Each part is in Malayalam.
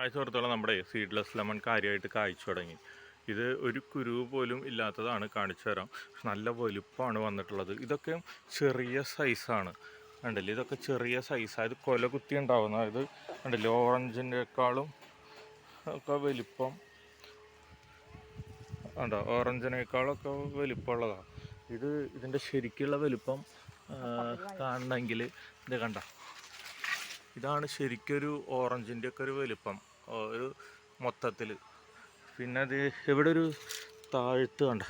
ആഴ്ചത്തോളം നമ്മുടെ സീഡ്ലെസ് ലെമൺ കാര്യമായിട്ട് കായ്ച്ചു തുടങ്ങി. ഇത് ഒരു കുരു പോലും ഇല്ലാത്തതാണ് കാണിച്ചു തരാം. പക്ഷെ നല്ല വലുപ്പമാണ് വന്നിട്ടുള്ളത്. ഇതൊക്കെ ചെറിയ സൈസാണ് കണ്ടില്ലേ? ഇതൊക്കെ ചെറിയ സൈസാണ് ഇത് കൊല കുത്തി ഉണ്ടാവുന്ന ഇത് കണ്ടില്ലേ? ഓറഞ്ചിന്റെക്കാളും ഒക്കെ വലിപ്പം. ഉണ്ടോ ഓറഞ്ചിനേക്കാളൊക്കെ വലിപ്പമുള്ളതാണ് ഇത് ഇതിന്റെ ശരിക്കുള്ള വലിപ്പം കാണണമെങ്കിൽ ഇത് കണ്ട? ഇതാണ് ശരിക്കൊരു ഓറഞ്ചിന്റെ ഒക്കെ ഒരു വലിപ്പം. ഒരു മൊത്തത്തിൽ പിന്നെ അത് ഇവിടെ ഒരു താഴ്ത്ത് കണ്ട.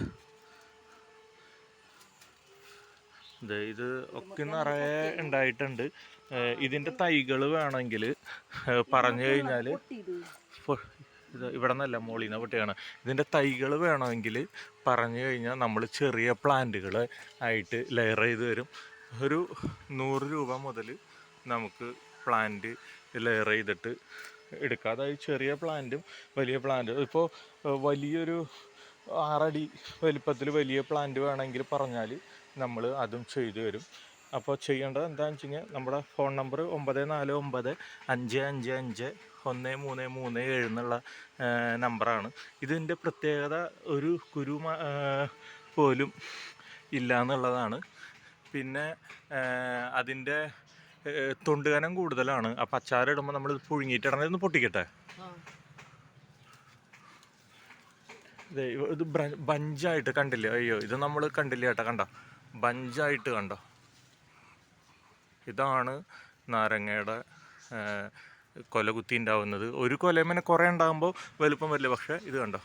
ഇത് ഒക്കെ നിറയെ ഉണ്ടായിട്ടുണ്ട്. ഇതിന്റെ തൈകൾ വേണമെങ്കിൽ പറഞ്ഞു കഴിഞ്ഞാൽ ഇത് ഇവിടെ നിന്നല്ല മോളിന്ന പൊട്ടിയാണ്. ഇതിന്റെ തൈകൾ വേണമെങ്കിൽ പറഞ്ഞു കഴിഞ്ഞാൽ നമ്മൾ ചെറിയ പ്ലാന്റുകൾ ആയിട്ട് ലെയർ ചെയ്ത് തരും. ഒരു നൂറ് രൂപ മുതൽ നമുക്ക് പ്ലാന്റ് ലെയർ ചെയ്തിട്ട് എടുക്കാം അതായത് ചെറിയ പ്ലാന്റും വലിയ പ്ലാന്റും. ഇപ്പോൾ വലിയൊരു ആറടി വലിപ്പത്തിൽ വലിയ പ്ലാന്റ് വേണമെങ്കിൽ പറഞ്ഞാൽ നമ്മൾ അതും ചെയ്തു തരും. അപ്പോൾ ചെയ്യേണ്ടത് എന്താണെന്ന് വെച്ച് കഴിഞ്ഞാൽ നമ്മുടെ ഫോൺ നമ്പർ ഒമ്പത് നാല് ഒമ്പത് അഞ്ച് അഞ്ച് അഞ്ച് ഒന്ന് മൂന്ന് മൂന്ന് ഏഴ് എന്നുള്ള നമ്പറാണ്. ഇതിന്റെ പ്രത്യേകത ഒരു കുരു പോലും ഇല്ല എന്നുള്ളതാണ് പിന്നെ അതിന്റെ തൊണ്ടുകനം കൂടുതലാണ്. അപ്പം അച്ചാറിടുമ്പോൾ നമ്മൾ പുഴുങ്ങിയിട്ടിടണം ഇതൊന്ന് പൊട്ടിക്കട്ടെ. ഇത് ബഞ്ചായിട്ട് കണ്ടില്ല? അയ്യോ ഇത് നമ്മൾ കണ്ടില്ല ചേട്ടാ കണ്ടോ? ബഞ്ചായിട്ട് കണ്ടോ? ഇതാണ് നാരങ്ങയുടെ കൊല കൊലകുത്തി ഉണ്ടാവുന്നത്. ഒരു കൊലമേനെ കുറേ ഉണ്ടാകുമ്പോൾ വലുപ്പം വരില്ല. പക്ഷേ ഇത് കണ്ടോ?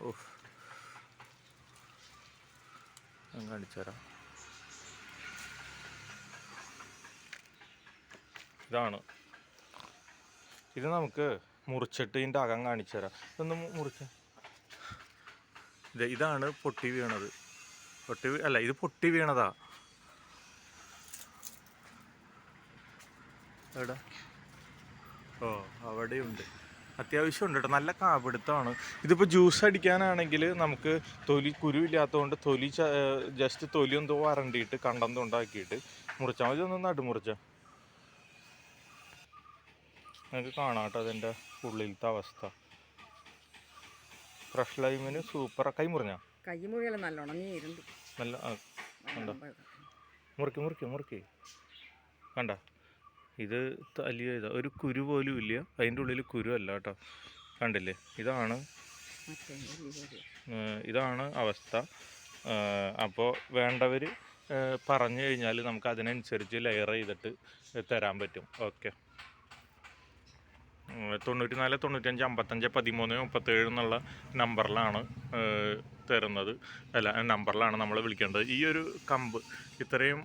ഓ ഞാൻ കാണിച്ചു തരാം ഇതാണ്. ഇത് നമുക്ക് മുറിച്ചിട്ട് ഇതിന്റെ അകം കാണിച്ചു തരാം. മുറിച്ച. മുറിച്ച് ഇതാണ് പൊട്ടി വീണത്. പൊട്ടി അല്ല ഇത് പൊട്ടി വീണതാ. എവിടെ? ഓ അവിടെയുണ്ട്. അത്യാവശ്യം ഉണ്ട് കേട്ടോ നല്ല കാപിടുത്തമാണ്. ഇതിപ്പോൾ ജ്യൂസ് അടിക്കാനാണെങ്കിൽ നമുക്ക് തൊലി കുരു ഇല്ലാത്തതുകൊണ്ട് തൊലി ജസ്റ്റ് തൊലി എന്തോ വരണ്ടിയിട്ട് കണ്ടന്തുണ്ടാക്കിയിട്ട് മുറിച്ചാൽ മതി. ഒന്ന് നടുമുറിച്ചാൽ നിങ്ങൾക്ക് കാണാം കേട്ടോ അതിന്റെ ഉള്ളിലത്തെ അവസ്ഥ. ഫ്രഷ് ലൈമിന് സൂപ്പർ കൈ മുറിഞ്ഞ? കൈ മുറിയല്ല നല്ലോണം നീരുണ്ട് നല്ല കണ്ടോ? മുറുക്കി മുറിക്ക് മുറിക്ക്. കണ്ട? ഇത് തലിയ ഇതാ. ഒരു കുരു പോലും ഇല്ല. അതിന്റെ ഉള്ളിൽ കുരു അല്ല കേട്ടോ. കണ്ടില്ലേ? ഇതാണ് ഇതാണ് അവസ്ഥ. അപ്പോൾ വേണ്ടവർ പറഞ്ഞു കഴിഞ്ഞാൽ നമുക്ക് അതിനനുസരിച്ച് ലെയർ ചെയ്തിട്ട് തരാൻ പറ്റും. ഓക്കെ തൊണ്ണൂറ്റി നാല് തൊണ്ണൂറ്റഞ്ച് അമ്പത്തഞ്ച് പതിമൂന്ന് മുപ്പത്തേഴ് എന്നുള്ള നമ്പറിലാണ് തരുന്നത്. അല്ല നമ്പറിലാണ് നമ്മൾ വിളിക്കേണ്ടത്. ഈ ഒരു കമ്പ് ഇത്രയും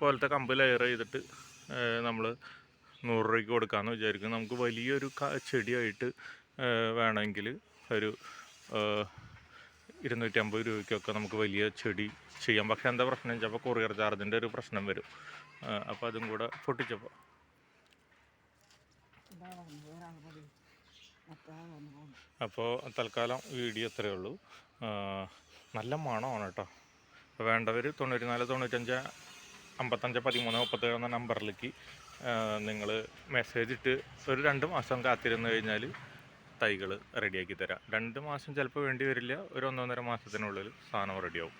പോലത്തെ കമ്പ് ലെയർ ചെയ്തിട്ട് നമ്മൾ നൂറ് രൂപയ്ക്ക് കൊടുക്കാമെന്ന് വിചാരിക്കും നമുക്ക് വലിയൊരു ചെടിയായിട്ട് വേണമെങ്കിൽ ഒരു ഇരുന്നൂറ്റി ഇരുന്നൂറ്റമ്പത് രൂപയ്ക്കൊക്കെ നമുക്ക് വലിയ ചെടി ചെയ്യാം. പക്ഷേ എന്താ പ്രശ്നം വെച്ചാൽ അപ്പോൾ കൊറിയർ ചാർജിന്റെ ഒരു പ്രശ്നം വരും. അപ്പോൾ അതും കൂടെ പൊട്ടിച്ചപ്പോൾ അപ്പോൾ തൽക്കാലം വീഡിയോ ഇത്രയേ ഉള്ളൂ. നല്ല മണമാണ് കേട്ടോ. അപ്പോൾ വേണ്ടവർ തൊണ്ണൂറ്റി നാല് തൊണ്ണൂറ്റഞ്ച് അമ്പത്തഞ്ച് പതിമൂന്ന് മുപ്പത്തേഴ് എന്ന നമ്പറിലേക്ക് നിങ്ങൾ മെസ്സേജ് ഇട്ട് ഒരു രണ്ട് മാസം കാത്തിരുന്ന് കഴിഞ്ഞാൽ തൈകൾ റെഡിയാക്കി തരാം. രണ്ട് മാസം ചിലപ്പോൾ വേണ്ടി വരില്ല. ഒരു ഒന്നൊന്നര മാസത്തിനുള്ളിൽ സാധനം റെഡിയാവും